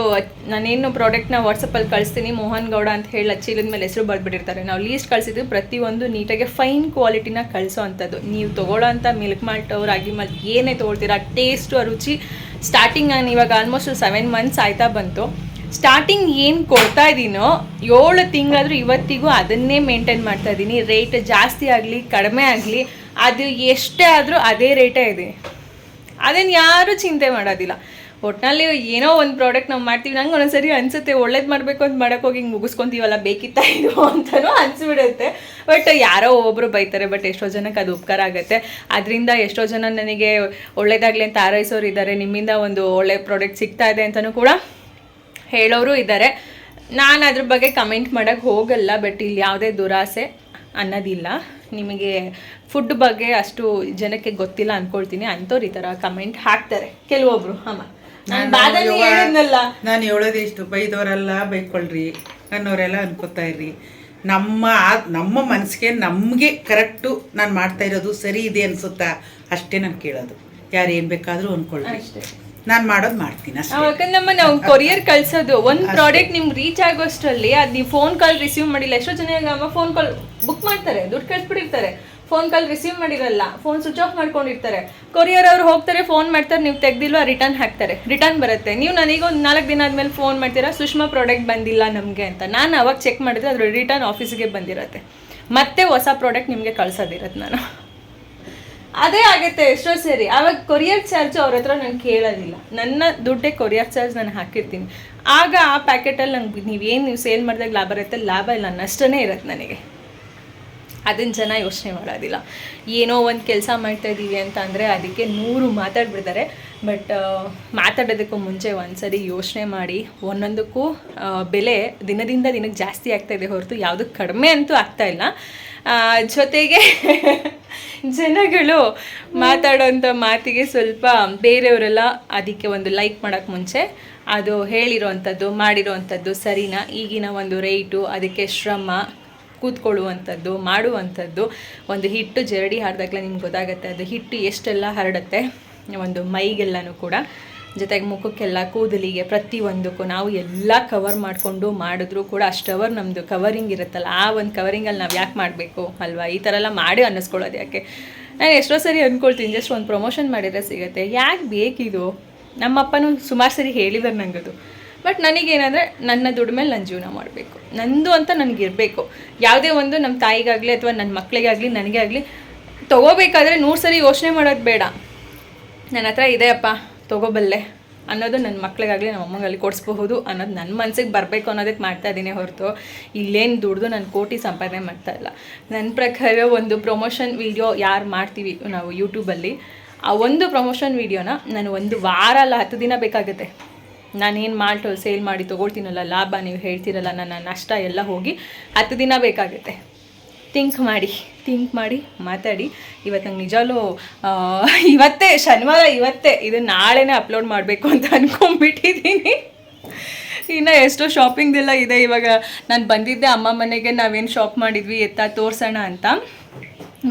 ನಾನೇನು ಪ್ರಾಡಕ್ಟ್ನ ವಾಟ್ಸಪ್ಪಲ್ಲಿ ಕಳಿಸ್ತೀನಿ, ಮೋಹನ್ ಗೌಡ ಅಂತ ಹೇಳಿ ಚೀಲದ ಮೇಲೆ ಹೆಸರು ಬರೆದ್ಬಿಟ್ಟಿರ್ತಾರೆ. ನಾವು ಲೀಸ್ಟ್ ಕಳಿಸಿದ್ವಿ ಪ್ರತಿಯೊಂದು ನೀಟಾಗಿ ಫೈನ್ ಕ್ವಾಲಿಟಿನ ಕಳಿಸೋ ಅಂಥದ್ದು ನೀವು ತೊಗೊಳ್ಳೋ ಅಂಥ ಮಿಲ್ಕ್ ಮಾಲ್ಟ್ ರಾಗಿ ಮಾಲ್ಟ್ ಏನೇ ತೊಗೊಳ್ತೀರಾ ಟೇಸ್ಟು ಆ ರುಚಿ ಸ್ಟಾರ್ಟಿಂಗ್ ನಾನು ಇವಾಗ ಆಲ್ಮೋಸ್ಟ್ ಸೆವೆನ್ ಮಂತ್ಸ್ ಆಯ್ತಾ ಬಂತು. ಸ್ಟಾರ್ಟಿಂಗ್ ಏನು ಕೊಡ್ತಾ ಇದ್ದೀನೋ ಏಳು ತಿಂಗಳಾದರೂ ಇವತ್ತಿಗೂ ಅದನ್ನೇ ಮೇಂಟೈನ್ ಮಾಡ್ತಾ ಇದ್ದೀನಿ ರೇಟ್ ಜಾಸ್ತಿ ಆಗಲಿ, ಕಡಿಮೆ ಆಗಲಿ, ಅದು ಎಷ್ಟೇ ಆದರೂ ಅದೇ ರೇಟೇ ಇದೆ. ಅದನ್ನು ಯಾರೂ ಚಿಂತೆ ಮಾಡೋದಿಲ್ಲ. ಒಟ್ಟಿನಲ್ಲಿ ಏನೋ ಒಂದು ಪ್ರಾಡಕ್ಟ್ ನಾವು ಮಾಡ್ತೀವಿ. ನಂಗೆ ಒಂದೊಂದ್ಸರಿ ಅನ್ಸುತ್ತೆ, ಒಳ್ಳೇದು ಮಾಡಬೇಕು ಅಂತ ಮಾಡೋಕೆ ಹೋಗಿ ಹಿಂಗೆ ಮುಗಿಸ್ಕೊಂತೀವಲ್ಲ, ಬೇಕಿತ್ತಾ ಇದು ಅಂತಲೂ ಅನಿಸ್ಬಿಡುತ್ತೆ. ಬಟ್ ಯಾರೋ ಒಬ್ಬರು ಬೈತಾರೆ ಬಟ್ ಎಷ್ಟೋ ಜನಕ್ಕೆ ಅದು ಉಪಕಾರ ಆಗುತ್ತೆ. ಅದರಿಂದ ಎಷ್ಟೋ ಜನ ನನಗೆ ಒಳ್ಳೇದಾಗಲಿ ಅಂತ ಆರೈಸೋರು ಇದ್ದಾರೆ ನಿಮ್ಮಿಂದ ಒಂದು ಒಳ್ಳೆ ಪ್ರಾಡಕ್ಟ್ ಸಿಗ್ತಾ ಇದೆ ಅಂತಲೂ ಕೂಡ ಹೇಳೋರು ಇದ್ದಾರೆ. ನಾನು ಅದ್ರ ಬಗ್ಗೆ ಕಮೆಂಟ್ ಮಾಡೋಕ್ಕೆ ಹೋಗಲ್ಲ ಬಟ್ ಇಲ್ಲಿ ಯಾವುದೇ ದುರಾಸೆ ಅನ್ನೋದಿಲ್ಲ. ನಿಮಗೆ ಫುಡ್ ಬಗ್ಗೆ ಅಷ್ಟು ಜನಕ್ಕೆ ಗೊತ್ತಿಲ್ಲ ಅನ್ಕೊಳ್ತೀನಿ. ಅಂಥವ್ರು ಈ ಥರ ಕಮೆಂಟ್ ಹಾಕ್ತಾರೆ. ಕೆಲವೊಬ್ರು ಅಮ್ಮ. ನಾನು ಹೇಳೋದೇ ಹೇಳಿದ್ನಲ್ಲ. ನಾನು ಹೇಳೋದು ಇಷ್ಟು. ಬೈದವರೆಲ್ಲ ಬೈಕೊಳ್ರಿ ಅನ್ನೋರೆಲ್ಲ ಅನ್ಕೋತಾ ಇರ್ರಿ. ನಮ್ಮ ನಮ್ಮ ಮನಸ್ಸಿಗೆ ನಮಗೆ ಕರೆಕ್ಟು ನಾನು ಮಾಡ್ತಾ ಇರೋದು ಸರಿ ಇದೆ ಅನ್ಸುತ್ತಾ? ಅಷ್ಟೇ ನಾನು ಕೇಳೋದು. ಯಾರು ಏನು ಬೇಕಾದರೂ ಅನ್ಕೊಳ್ಳಿ ನಾನು ಮಾಡೋದು ಮಾಡ್ತೀನಿ ಅಷ್ಟೇ. ನಮ್ಮ ನಾವು ಕೊರಿಯರ್ ಕಳ್ಸೋದು. ಒಂದು ಪ್ರಾಡಕ್ಟ್ ನಿಮ್ಗೆ ರೀಚ್ ಆಗೋಷ್ಟರಲ್ಲಿ ಅದು ನೀವು ಫೋನ್ ಕಾಲ್ ರಿಸೀವ್ ಮಾಡಿಲ್ಲ. ಎಷ್ಟೋ ಜನ ಅಮ್ಮ ಫೋನ್ ಕಾಲ್ ಬುಕ್ ಮಾಡ್ತಾರೆ. ದುಡ್ಡು ಕಳ್ಸಿಬಿಟ್ಟಿರ್ತಾರೆ. ಫೋನ್ ಕಾಲ್ ರಿಸೀವ್ ಮಾಡಿರಲ್ಲ. ಫೋನ್ ಸ್ವಿಚ್ ಆಫ್ ಮಾಡ್ಕೊಂಡಿರ್ತಾರೆ. ಕೊರಿಯರ್ ಅವ್ರು ಹೋಗ್ತಾರೆ ಫೋನ್ ಮಾಡ್ತಾರೆ ನೀವು ತೆಗ್ದಿಲ್ವ ರಿಟರ್ನ್ ಹಾಕ್ತಾರೆ. ರಿಟರ್ನ್ ಬರುತ್ತೆ. ನೀವು ನನಗೆ ಒಂದು ನಾಲ್ಕು ದಿನ ಆದಮೇಲೆ ಫೋನ್ ಮಾಡ್ತೀರಾ ಸುಷ್ಮಾ ಪ್ರಾಡಕ್ಟ್ ಬಂದಿಲ್ಲ ನಮಗೆ ಅಂತ. ನಾನು ಅವಾಗ ಚೆಕ್ ಮಾಡಿದ್ರೆ ಅದ್ರ ರಿಟರ್ನ್ ಆಫೀಸಿಗೆ ಬಂದಿರತ್ತೆ. ಮತ್ತೆ ಹೊಸ ಪ್ರಾಡಕ್ಟ್ ನಿಮಗೆ ಕಳ್ಸೋದಿರತ್ತೆ ನಾನು. ಅದೇ ಆಗುತ್ತೆ, ಎಷ್ಟೋ ಸರಿ. ಅವಾಗ ಕೊರಿಯರ್ ಚಾರ್ಜ್ ಅವ್ರ ಹತ್ರ ನಾನು ಕೇಳೋದಿಲ್ಲ. ನನ್ನ ದುಡ್ಡೇ ಕೊರಿಯರ್ ಚಾರ್ಜ್ ನಾನು ಹಾಕಿರ್ತೀನಿ. ಆಗ ಆ ಪ್ಯಾಕೆಟಲ್ಲಿ ನಂಗೆ ನೀವೇನು ನೀವು ಸೇಲ್ ಮಾಡಿದಾಗ ಲಾಭ ಇರುತ್ತೆ? ಲಾಭ ಇಲ್ಲ, ನಷ್ಟನೇ ಇರುತ್ತೆ ನನಗೆ. ಅದನ್ನು ಜನ ಯೋಚನೆ ಮಾಡೋದಿಲ್ಲ. ಏನೋ ಒಂದು ಕೆಲಸ ಮಾಡ್ತಾ ಇದ್ದೀವಿ ಅಂತ ಅಂದರೆ ಅದಕ್ಕೆ ನೂರು ಮಾತಾಡ್ಬಿಡ್ತಾರೆ. ಬಟ್ ಮಾತಾಡೋದಕ್ಕೂ ಮುಂಚೆ ಒಂದ್ಸರಿ ಯೋಚನೆ ಮಾಡಿ, ಒಂದೊಂದಕ್ಕೂ ಬೆಲೆ ದಿನದಿಂದ ದಿನಕ್ಕೆ ಜಾಸ್ತಿ ಆಗ್ತಾಯಿದೆ ಹೊರತು ಯಾವುದು ಕಡಿಮೆ ಅಂತೂ ಆಗ್ತಾಯಿಲ್ಲ ಜೊತೆಗೆ ಜನಗಳು ಮಾತಾಡೋಂಥ ಮಾತಿಗೆ ಸ್ವಲ್ಪ ಬೇರೆಯವರೆಲ್ಲ ಅದಕ್ಕೆ ಒಂದು ಲೈಕ್ ಮಾಡೋಕ್ಕೆ ಮುಂಚೆ ಅದು ಹೇಳಿರೋವಂಥದ್ದು ಮಾಡಿರೋವಂಥದ್ದು ಸರಿನಾ? ಈಗಿನ ಒಂದು ರೇಟು ಅದಕ್ಕೆ ಶ್ರಮ, ಕೂತ್ಕೊಳ್ಳುವಂಥದ್ದು, ಮಾಡುವಂಥದ್ದು ಒಂದು ಹಿಟ್ಟು ಜರಡಿ ಹರಿದಾಗಲೇ ನಿಮ್ಗೆ ಗೊತ್ತಾಗುತ್ತೆ, ಅದು ಹಿಟ್ಟು ಎಷ್ಟೆಲ್ಲ ಹರಡುತ್ತೆ? ಒಂದು ಮೈಗೆಲ್ಲನೂ ಕೂಡ. ಜೊತೆಗೆ ಮುಖಕ್ಕೆಲ್ಲ ಕೂದಲಿಗೆ ಪ್ರತಿಯೊಂದಕ್ಕೂ ನಾವು ಎಲ್ಲ ಕವರ್ ಮಾಡಿಕೊಂಡು ಮಾಡಿದ್ರೂ ಕೂಡ ಅಷ್ಟು ಅವರ್ ನಮ್ಮದು ಕವರಿಂಗ್ ಇರುತ್ತಲ್ಲ, ಆ ಒಂದು ಕವರಿಂಗಲ್ಲಿ ನಾವು ಯಾಕೆ ಮಾಡಬೇಕು ಅಲ್ವಾ? ಈ ಥರ ಎಲ್ಲ ಮಾಡಿ ಅನ್ನಿಸ್ಕೊಳ್ಳೋದು ಯಾಕೆ? ನಾನು ಎಷ್ಟೋ ಸರಿ ಅಂದ್ಕೊಳ್ತೀನಿ ಜಸ್ಟ್ ಒಂದು ಪ್ರಮೋಷನ್ ಮಾಡಿದರೆ ಸಿಗುತ್ತೆ. ಯಾಕೆ ಬೇಕಿದು? ನಮ್ಮಪ್ಪನೂ ಸುಮಾರು ಸರಿ ಹೇಳಿದ್ದಾರೆ ನನಗದು ಬಟ್ ನನಗೇನಂದರೆ, ನನ್ನ ದುಡಿಮೇಲೆ ನನ್ನ ಜೀವನ ಮಾಡಬೇಕು. ನಂದು ಅಂತ ನನಗಿರಬೇಕು. ಯಾವುದೇ ಒಂದು ನಮ್ಮ ತಾಯಿಗಾಗಲಿ ಅಥವಾ ನನ್ನ ಮಕ್ಕಳಿಗಾಗಲಿ ನನಗೆ ಆಗಲಿ ತೊಗೋಬೇಕಾದ್ರೆ ನೂರು ಸರಿ ಯೋಚನೆ ಮಾಡೋದು ಬೇಡ. ನನ್ನ ಹತ್ರ ಇದೆಯಪ್ಪ. ತೊಗೋಬಲ್ಲೆ ಅನ್ನೋದು ನನ್ನ ಮಕ್ಳಿಗಾಗಲಿ ನಮ್ಮ ಅಮ್ಮಗಲ್ಲಿ ಕೊಡಿಸ್ಬಹುದು ಅನ್ನೋದು ನನ್ನ ಮನಸ್ಸಿಗೆ ಬರಬೇಕು ಅನ್ನೋದಕ್ಕೆ ಮಾಡ್ತಾ ಇದ್ದೀನಿ ಹೊರತು. ಇಲ್ಲೇನು ದುಡ್ದು ನಾನು ಕೋಟಿ ಸಂಪಾದನೆ ಮಾಡ್ತಾ ಇಲ್ಲ. ನನ್ನ ಪ್ರಕಾರ ಒಂದು ಪ್ರಮೋಷನ್ ವೀಡಿಯೋ ಯಾರು ಮಾಡ್ತೀವಿ ನಾವು ಯೂಟ್ಯೂಬಲ್ಲಿ ಆ ಒಂದು ಪ್ರಮೋಷನ್ ವೀಡಿಯೋನ ನಾನು ಒಂದು ವಾರ ಅಲ್ಲ ಹತ್ತು ದಿನ ಬೇಕಾಗುತ್ತೆ. ನಾನೇನು ಮಾಲ್ಟು ಸೇಲ್ ಮಾಡಿ ತೊಗೊಳ್ತೀನಲ್ಲ, ಲಾಭ ನೀವು ಹೇಳ್ತೀರಲ್ಲ, ನನ್ನ ನಷ್ಟ ಎಲ್ಲ ಹೋಗಿ ಹತ್ತು ದಿನ ಬೇಕಾಗುತ್ತೆ. ಥಿಂಕ್ ಮಾಡಿ ಥಿಂಕ್ ಮಾಡಿ, ಮಾತಾಡಿ. ಇವತ್ತು ನಂಗೆ ನಿಜಾಲು ಇವತ್ತೇ, ಶನಿವಾರ ಇವತ್ತೇ ಇದು ನಾಳೆನೇ ಅಪ್ಲೋಡ್ ಮಾಡಬೇಕು ಅಂತ ಅಂದ್ಕೊಂಡ್ಬಿಟ್ಟಿದ್ದೀನಿ ಇನ್ನು ಎಷ್ಟೋ ಶಾಪಿಂಗ್ದೆಲ್ಲ ಇದೆ ಇವಾಗ. ನಾನು ಬಂದಿದ್ದೆ ಅಮ್ಮ ಮನೆಗೆ, ನಾವೇನು ಶಾಪ್ ಮಾಡಿದ್ವಿ, ಎತ್ತ ತೋರಿಸೋಣ ಅಂತ.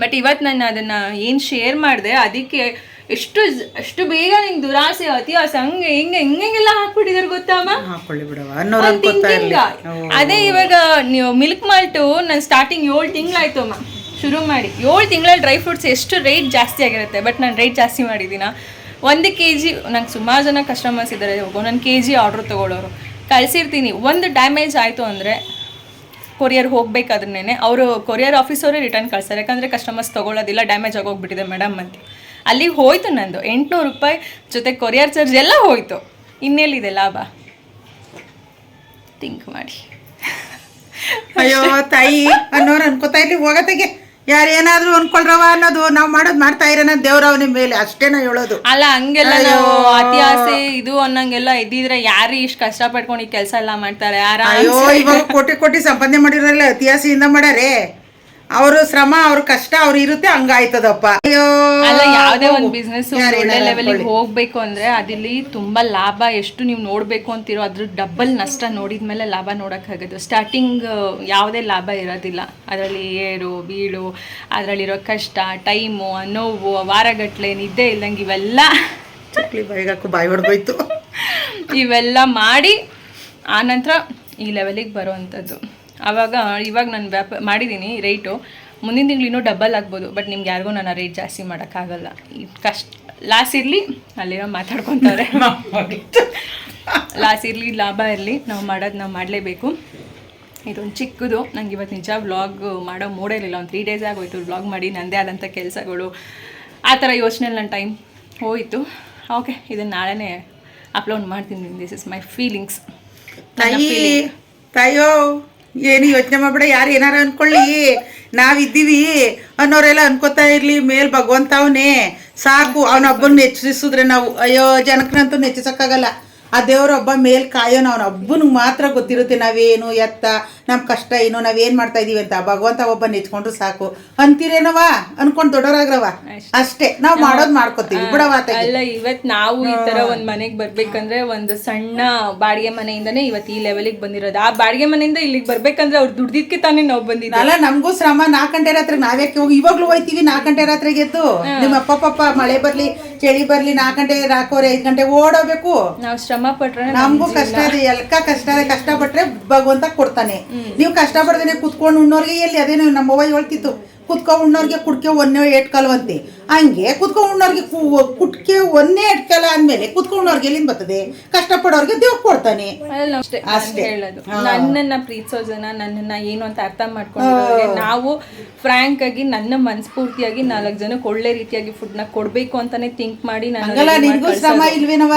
ಬಟ್ ಇವತ್ತು ನಾನು ಅದನ್ನು ಏನು ಶೇರ್ ಮಾಡಿದೆ, ಅದಕ್ಕೆ ಎಷ್ಟು ಎಷ್ಟು ಬೇಗ ನಿಂಗೆ ದುರಾಸೆ ಅತಿ ಆಸೆ ಹಂಗೆ ಹಿಂಗೆ ಹಿಂಗೆಲ್ಲ ಹಾಕ್ಬಿಟ್ಟಿದಾರೆ ಗೊತ್ತಾ ಅಮ್ಮ? ಹಾಕೊಳ್ಳಿ ಬಿಡವ ಅನ್ನೋರು ಒಂದ್ ಇರ್ಲಿ. ಅದೇ ಇವಾಗ ನೀವು ಮಿಲ್ಕ್ ಮಾಲ್ಟು ನಾನು ಸ್ಟಾರ್ಟಿಂಗ್ ಏಳು ತಿಂಗಳಾಯ್ತು ಅಮ್ಮ. ಶುರು ಮಾಡಿ. ಏಳು ತಿಂಗಳಲ್ಲಿ ಡ್ರೈ ಫ್ರೂಟ್ಸ್ ಎಷ್ಟು ರೇಟ್ ಜಾಸ್ತಿ ಆಗಿರುತ್ತೆ ಬಟ್ ನಾನು ರೇಟ್ ಜಾಸ್ತಿ ಮಾಡಿದ್ದೀನ ಒಂದು ಕೆ ಜಿ ನಂಗೆ ಸುಮಾರು ಜನ ಕಸ್ಟಮರ್ಸ್ ಇದ್ದಾರೆ ಒಂದೊಂದು ಕೆ ಜಿ ಆರ್ಡ್ರ್ ತೊಗೊಳೋರು. ಕಳಿಸಿರ್ತೀನಿ. ಒಂದು ಡ್ಯಾಮೇಜ್ ಆಯಿತು ಅಂದರೆ ಕೊರಿಯರ್ ಹೋಗಬೇಕಾದ್ರೇ ಅವರು ಕೊರಿಯರ್ ಆಫೀಸವರೇ ರಿಟರ್ನ್ ಕಳಿಸ್ತಾರೆ. ಯಾಕಂದರೆ ಕಸ್ಟಮರ್ಸ್ ತೊಗೊಳ್ಳೋದಿಲ್ಲ ಡ್ಯಾಮೇಜ್ ಆಗೋಗ್ಬಿಟ್ಟಿದೆ ಮೇಡಮ್ ಅಂತ. ಅಲ್ಲಿಗೆ ಹೋಯ್ತು ನಂದು. ಎಂಟುನೂರು ರೂಪಾಯಿ ಜೊತೆ ಕೊರಿಯರ್ ಚಾರ್ಜ್ ಎಲ್ಲ ಹೋಯ್ತು. ಇನ್ನೆಲ್ಲಿದೆ ಲಾಭ? ಥಿಂಕ್ ಮಾಡಿ. ಅಯ್ಯೋ ತಾಯಿ ಅನ್ನೋರು ಅನ್ಕೋತಾ ಇರ್ಲಿ ಹೋಗತ್ತೆಗೆ. ಯಾರು ಏನಾದ್ರೂ ಅನ್ಕೊಳ್ರವ ಅನ್ನೋದು ನಾವು ಮಾಡೋದು ಮಾಡ್ತಾ ಇರೋಣ ದೇವ್ರವ್ ನಿಮ್ ಮೇಲೆ. ಅಷ್ಟೇ ನಾ ಹೇಳೋದು. ಅಲ್ಲ ಹಂಗೆಲ್ಲ ನಾವು ಅತಿ ಆಸೆ ಇದು ಅನ್ನಂಗೆಲ್ಲ ಇದ್ದಿದ್ರೆ ಯಾರು ಇಷ್ಟು ಕಷ್ಟಪಟ್ಕೊಂಡು ಈ ಕೆಲಸ ಎಲ್ಲ ಮಾಡ್ತಾರೆ? ಯಾರು ಅಯ್ಯೋ ಇವಾಗ ಕೋಟಿ ಕೋಟಿ ಸಂಪಾದನೆ ಮಾಡಿರಲ್ಲ ಆಸೆಯಿಂದ ಮಾಡಾರೆ. ಅವರು ಶ್ರಮ ಅವ್ರ ಕಷ್ಟ ಅವ್ರು ಇರುತ್ತೆ ಹಂಗಾಯ್ತದಪ್ಪ. ಅಯ್ಯೋ ಅಲ್ಲ ಯಾವುದೇ ಒಂದು ಬಿಸ್ನೆಸ್ ಒಳ್ಳೆ ಏನಾರ ಲೆವೆಲಿಗೆ ಹೋಗ್ಬೇಕು ಅಂದ್ರೆ ಅದಿಲ್ಲಿ ತುಂಬಾ ಲಾಭ ಎಷ್ಟು ನೀವು ನೋಡ್ಬೇಕು ಅಂತಿರೋ ಅದ್ರ ಡಬಲ್ ನಷ್ಟ ನೋಡಿದ್ಮೇಲೆ ಲಾಭ ನೋಡಕ್ ಆಗೋದು. ಸ್ಟಾರ್ಟಿಂಗ್ ಯಾವುದೇ ಲಾಭ ಇರೋದಿಲ್ಲ. ಅದರಲ್ಲಿ ಏರು ಬೀಳು ಅದರಲ್ಲಿರೋ ಕಷ್ಟ ಟೈಮು ನೋವು ವಾರಗಟ್ಲೆ ನಿದ್ದೆ ಇಲ್ದಂಗೆ ಇವೆಲ್ಲ ಬಾಯಿಗಾಕು ಬಾಯಿ ಹೊಡ್ಬೋಯ್ತು [laughs] ಇವೆಲ್ಲ ಮಾಡಿ ಆನಂತರ ಈ ಲೆವೆಲಿಗೆ ಬರೋವಂಥದ್ದು ಆವಾಗ ಇವಾಗ ನಾನು ವ್ಯಾಪ ಮಾಡಿದ್ದೀನಿ ರೇಟು ಮುಂದಿನ ತಿಂಗಳು ಇನ್ನೂ ಡಬಲ್ ಆಗ್ಬೋದು ಬಟ್ ನಿಮ್ಗೆ ಯಾರಿಗೂ ನಾನು ರೇಟ್ ಜಾಸ್ತಿ ಮಾಡೋಕ್ಕಾಗಲ್ಲ. ಈ ಕಷ್ಟ ಲಾಸ್ ಇರಲಿ ಅಲ್ಲಿರೋ ಮಾತಾಡ್ಕೊತಾರೆ ಲಾಸ್ ಇರಲಿ ಲಾಭ ಇರಲಿ ನಾವು ಮಾಡೋದು ನಾವು ಮಾಡಲೇಬೇಕು. ಇದೊಂದು ಚಿಕ್ಕದು. ನಂಗೆ ಇವತ್ತು ನಿಜ ವ್ಲಾಗ್ ಮಾಡೋ ಮೂಡೇ ಇರಲಿಲ್ಲ ಒಂದು ತ್ರೀ ಡೇಸ್ ಆಗೋಯ್ತು ವ್ಲಾಗ್ ಮಾಡಿ ನನ್ನದೇ ಆದಂಥ ಕೆಲಸಗಳು. ಆ ಥರ ಯೋಚನೆಯಲ್ಲಿ ನನ್ನ ಟೈಮ್ ಹೋಯಿತು. ಓಕೆ ಇದನ್ನು ನಾಳೆನೇ ಅಪ್ಲೋಡ್ ಮಾಡ್ತೀನಿ. ದಿಸ್ ಇಸ್ ಮೈ ಫೀಲಿಂಗ್ಸ್ ಏನು ಯೋಚನೆ ಮಾಡ್ಬೇಡ, ಯಾರು ಏನಾರು ಅನ್ಕೊಳ್ಳಿ. ನಾವಿದ್ದೀವಿ ಅನ್ನೋರೆಲ್ಲ ಅನ್ಕೋತಾ ಇರ್ಲಿ, ಮೇಲ್ ಭಗವಂತ ಅವನೇ. ಸಾಕು ಅವನೊಬ್ಬನ ನೆಚ್ಚಿಸಿದ್ರೆ ನಾವು, ಅಯ್ಯೋ, ಜನಕ್ಕನಂತೂ ನೆಚ್ಚಿಸೋಕ್ಕಾಗಲ್ಲ ಆ ದೇವರೊಬ್ಬ ಮೇಲ್ ಕಾಯೋನು ಅವನ ಒಬ್ಬನಿಗೆ ಮಾತ್ರ ಗೊತ್ತಿರುತ್ತೆ ನಾವೇನು ಎತ್ತ ನಮ್ಮ ಕಷ್ಟ ಏನು ನಾವೇನು ಮಾಡ್ತಾ ಇದೀವಿ ಅಂತ ಭಗವಂತ ಒಬ್ಬ ನೆಚ್ಕೊಂಡ್ರು ಸಾಕು. ಅಂತೀರೇನವ ಅನ್ಕೊಂಡು ದೊಡ್ಡವರಾಗ್ರವ ಅಷ್ಟೇ. ನಾವು ಮಾಡೋದು ಮಾಡ್ಕೋತೀವಿ. ಬಿಡವ ಅಲ್ಲ ಇವತ್ತು ನಾವು ಈ ತರ ಒಂದು ಮನೆಗೆ ಬರ್ಬೇಕಂದ್ರೆ ಒಂದು ಸಣ್ಣ ಬಾಡಿಗೆ ಮನೆಯಿಂದನೇ ಇವತ್ತು ಈ ಲೆವೆಲಿಗೆ ಬಂದಿರೋದು. ಆ ಬಾಡಿಗೆ ಮನೆಯಿಂದ ಇಲ್ಲಿಗೆ ಬರ್ಬೇಕಂದ್ರೆ ಅವ್ರು ದುಡ್ದಿದ್ಕೆ ತಾನೇ ನಾವು ಬಂದಿದ್ವಿ ಅಲ್ಲ ನಮಗೂ ಶ್ರಮ. ನಾಲ್ಕು ಗಂಟೆ ರಾತ್ರಿ ನಾವ್ಯಾಕೆ ಹೋಗಿ ಇವಾಗ್ಲೂ ಹೋಯ್ತೀವಿ? ನಾಲ್ಕು ಗಂಟೆ ರಾತ್ರಿಗೆ ಎದ್ದು ನಿಮ್ಮ ಅಪ್ಪ ಪಪ್ಪ ಮಳೆ ಬರ್ಲಿ ಚಳಿ ಬರ್ಲಿ ನಾಲ್ಕು ಗಂಟೆ ರಾಕೋರೆ ಐದು ಗಂಟೆ ಓಡೋಬೇಕು. ನಾವು ಶ್ರಮ ಪಟ್ರೆ ನಮಗೂ ಕಷ್ಟ ಇದೆ ಎಲ್ಕ ಕಷ್ಟ ಇದೆ ಕಷ್ಟಪಟ್ರೆ ಭಗವಂತ ಕೊಡ್ತಾನೆ. ನೀವು ಕಷ್ಟಪಡ್ದೇನೆ ಕುತ್ಕೊಂಡು ಉಣ್ಣೋರ್ಗೆ ಎಲ್ಲಿ? ನಮ್ಮ ನಮ್ಮವ್ವ ಹೇಳ್ತಿತ್ತು ಕುತ್ಕೊ ಉಣ್ಣೋರ್ಗೆ ಕುಡ್ಕೆ ಒಂದೇ ಎಟ್ಕಲ್ವಂತೆ ಹಂಗೆ ಕುತ್ಕೊ ಉಣ್ಣೋರ್ಗೆ ಕುಟ್ಕೆ ಒಂದೇ ಎಟ್ಕಲ್ಲ ಅಂದ್ಮೇಲೆ ಉಣ್ಣೋರ್ಗೆ ಎಲ್ಲಿಂದ ಬರ್ತದೆ? ಕಷ್ಟಪಡೋರ್ಗೆ ದೇವ್ ಕೊಡ್ತಾನೆ. ಅಷ್ಟೇ ಅಷ್ಟೇ. ಹೇಳೋದು. ನನ್ನನ್ನ ಪ್ರೀತಿಸೋ ಜನ ನನ್ನನ್ನ ಏನು ಅಂತ ಅರ್ಥ ಮಾಡ್ಕೊಂಡು ನಾವು ಫ್ರಾಂಕ್ ಆಗಿ ನನ್ನ ಮನಸ್ಫೂರ್ತಿಯಾಗಿ ನಾಲ್ಕು ಜನಕ್ಕೆ ಒಳ್ಳೆ ರೀತಿಯಾಗಿ ಫುಡ್ನ ಕೊಡ್ಬೇಕು ಅಂತಾನೆ ಥಿಂಕ್ ಮಾಡಿ ನಾನು ಹಂಗಲ್ಲ ready ಮಾಡಿ ನಿನ್ಗೂ ಶ್ರಮ ಇಲ್ವೇನವ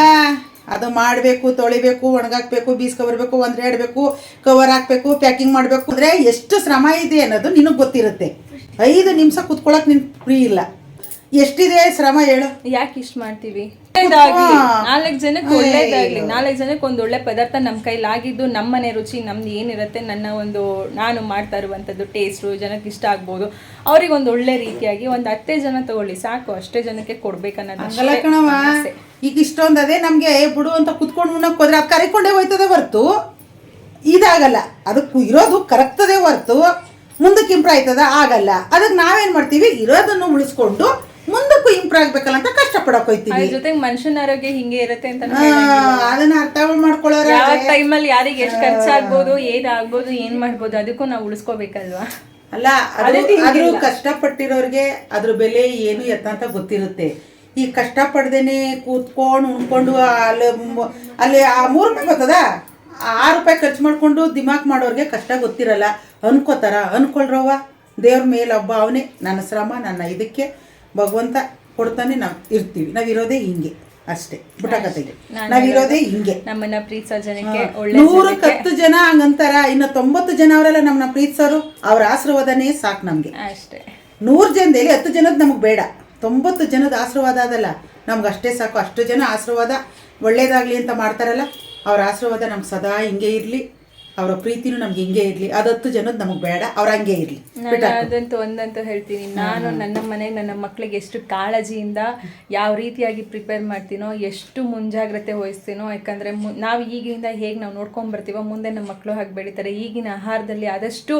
ಅದು ಮಾಡಬೇಕು, ತೊಳಿಬೇಕು, ಒಣಗಾಕ್ಬೇಕು, ಬೀಸ್ಕೊಬರ್ಬೇಕು ಒಂದ್ರೆ ಇಡಬೇಕು ಕವರ್ ಹಾಕ್ಬೇಕು ಪ್ಯಾಕಿಂಗ್ ಮಾಡಬೇಕು. ಅಂದ್ರೆ ಎಷ್ಟು ಶ್ರಮ ಇದೆ ಅನ್ನೋದು ನಿನಗೆ ಗೊತ್ತಿರುತ್ತೆ. ಐದು ನಿಮಿಷ ಕುತ್ಕೊಳ್ಳೋಕೆ ನಿನ್ ಫ್ರೀ ಇಲ್ಲ. ಎಷ್ಟಿದೆ ಶ್ರಮ ಹೇಳು. ಯಾಕೆ ಇಷ್ಟು ಮಾಡ್ತೀವಿ? ಒಳ್ಳೇದಾಗ್ಲಿ. ನಾಲ್ಕು ಜನಕ್ಕೆ ಒಳ್ಳೇದಾಗ್ಲಿ. ನಾಲ್ಕು ಜನಕ್ಕೆ ಒಂದು ಒಳ್ಳೆ ಪದಾರ್ಥ ನಮ್ಮ ಕೈಲಾಗಿದ್ದು ನಮ್ಮನೆ ರುಚಿ ನಮ್ದು ಏನಿರುತ್ತೆ ನನ್ನ ಒಂದು ನಾನು ಮಾಡ್ತಾ ಇರುವಂಥದ್ದು ಟೇಸ್ಟು ಜನಕ್ಕೆ ಇಷ್ಟ ಆಗ್ಬೋದು. ಅವ್ರಿಗೆ ಒಂದು ಒಳ್ಳೆ ರೀತಿಯಾಗಿ ಒಂದು ಹತ್ತೇ ಜನ ತಗೊಳ್ಳಿ. ಸಾಕು ಅಷ್ಟೇ ಜನಕ್ಕೆ ಕೊಡ್ಬೇಕನ್ನೋದು ಈಗ ಇಷ್ಟೊಂದು ಅದೇ ನಮ್ಗೆ ಬಿಡು ಅಂತ ಕುತ್ಕೊಂಡು ಮುನ್ನಕ್ ಹೋದ್ರೆ ಅದು ಕರಿಕೊಂಡೇ ಹೋಯ್ತದೆ ಹೊರ್ತು. ಇದಾಗಲ್ಲ. ಅದಕ್ಕೆ ಇರೋದು ಕರಗ್ತದೆ ಹೊರ್ತು. ಮುಂದಕ್ಕೆ ಇಂಪ್ರೂವ್ ಆಯ್ತದ ಆಗಲ್ಲ. ಅದಕ್ಕೆ ನಾವೇನ್ ಮಾಡ್ತೀವಿ? ಇರೋದನ್ನು ಉಳಿಸ್ಕೊಂಡು ಮುಂದಕ್ಕೂ ಇಂಪ್ರೂವ್ ಆಗ್ಬೇಕಲ್ಲ ಅಂತ ಕಷ್ಟಪಡಕ್ ಹೋಯ್ತೀವಿ. ಅದ್ರ ಜೊತೆಗೆ ಮನುಷ್ಯನ ಆರೋಗ್ಯ ಹಿಂಗೆ ಇರುತ್ತೆ ಅಂತ ಅದನ್ನ ಅರ್ಥ ಮಾಡ್ಕೊಳ್ಳೋರ ಯಾವ ಟೈಮಲ್ಲಿ ಯಾರಿಗೆ ಎಷ್ಟು ಖರ್ಚಾಗ್ಬೋದು ಏನಾಗ್ಬೋದು ಏನ್ ಮಾಡ್ಬೋದು ಅದಕ್ಕೂ ನಾವು ಉಳಿಸ್ಕೋಬೇಕಲ್ವಾ? ಅಲ್ಲ ಅದು ಅದ್ರ ಕಷ್ಟಪಟ್ಟಿರೋರ್ಗೆ ಅದ್ರ ಬೆಲೆ ಏನು ಎತ್ತ ಅಂತ ಗೊತ್ತಿರುತ್ತೆ. ಈ ಕಷ್ಟಪಡ್ದೇನೆ ಕೂತ್ಕೊಂಡು ಉಣ್ಕೊಂಡು ಅಲ್ಲಿ ಅಲ್ಲಿ ಆ ಮೂರು ರೂಪಾಯಿ ಗೊತ್ತದ? ಆರು ರೂಪಾಯಿ ಖರ್ಚು ಮಾಡ್ಕೊಂಡು ದಿಮಾಕ್ ಮಾಡೋರ್ಗೆ ಕಷ್ಟ ಗೊತ್ತಿರಲ್ಲ. ಅನ್ಕೋತಾರ ಅನ್ಕೊಳ್ರವ್ವ. ದೇವ್ರ ಮೇಲೆ ಹಬ್ಬ ಅವನೇ. ನನ್ನ ಶ್ರಮ ನನ್ನ ಇದಕ್ಕೆ. ಭಗವಂತ ಕೊಡ್ತಾನೆ ನಾವು ಇರ್ತೀವಿ. ನಾವಿರೋದೇ ಹಿಂಗೆ ಅಷ್ಟೇ ಬುಟಕತೆಗೆ ನಾವಿರೋದೇ ಹಿಂಗೆ. ನಮ್ಮನ್ನ ಪ್ರೀತಿಸೋ ಜನಕ್ಕೆ ನೂರಕ್ಕೆ ಹತ್ತು ಜನ ಹಂಗಂತಾರ ಇನ್ನು ತೊಂಬತ್ತು ಜನ ಅವರೆಲ್ಲ ನಮ್ಮನ್ನ ಪ್ರೀತಿಸೋರು ಅವ್ರ ಆಶೀರ್ವಾದನೇ ಸಾಕು ನಮ್ಗೆ. ಅಷ್ಟೇ. ನೂರು ಜನದಲ್ಲಿ ಹತ್ತು ಜನದ ನಮಗೆ ಬೇಡ. ತೊಂಬತ್ತು ಜನದ ಆಶೀರ್ವಾದ ಅದಲ್ಲ. ನಮ್ಗೆ ಅಷ್ಟೇ ಸಾಕು. ಅಷ್ಟು ಜನ ಆಶೀರ್ವಾದ ಒಳ್ಳೇದಾಗ್ಲಿ ಅಂತ ಮಾಡ್ತಾರಲ್ಲ ಅವ್ರ ಆಶೀರ್ವಾದ ನಮ್ಗೆ ಸದಾ ಹಿಂಗೆ ಇರಲಿ. ಅವರ ಪ್ರೀತಿನೂ ನಮ್ಗೆ ಹಿಂಗೆ ಇರಲಿ ಅದತ್ತು ಹತ್ತು ಜನದ ನಮಗೆ ಬೇಡ ಅವ್ರ ಹಂಗೆ ಇರಲಿ. ನಾನು ಅದಂತೂ ಒಂದಂತೂ ಹೇಳ್ತೀನಿ. ನಾನು ನನ್ನ ಮನೆಗೆ ನನ್ನ ಮಕ್ಕಳಿಗೆ ಎಷ್ಟು ಕಾಳಜಿಯಿಂದ ಯಾವ ರೀತಿಯಾಗಿ ಪ್ರಿಪೇರ್ ಮಾಡ್ತೀನೋ ಎಷ್ಟು ಮುಂಜಾಗ್ರತೆ ವಹಿಸ್ತೀನೋ ಯಾಕಂದ್ರೆ ಮು ನಾವು ಈಗಿಂದ ಹೇಗೆ ನಾವು ನೋಡ್ಕೊಂಡ್ ಬರ್ತೀವೋ ಮುಂದೆ ನಮ್ಮ ಮಕ್ಕಳು ಹಾಗೆ ಬೆಳೀತಾರೆ. ಈಗಿನ ಆಹಾರದಲ್ಲಿ ಆದಷ್ಟು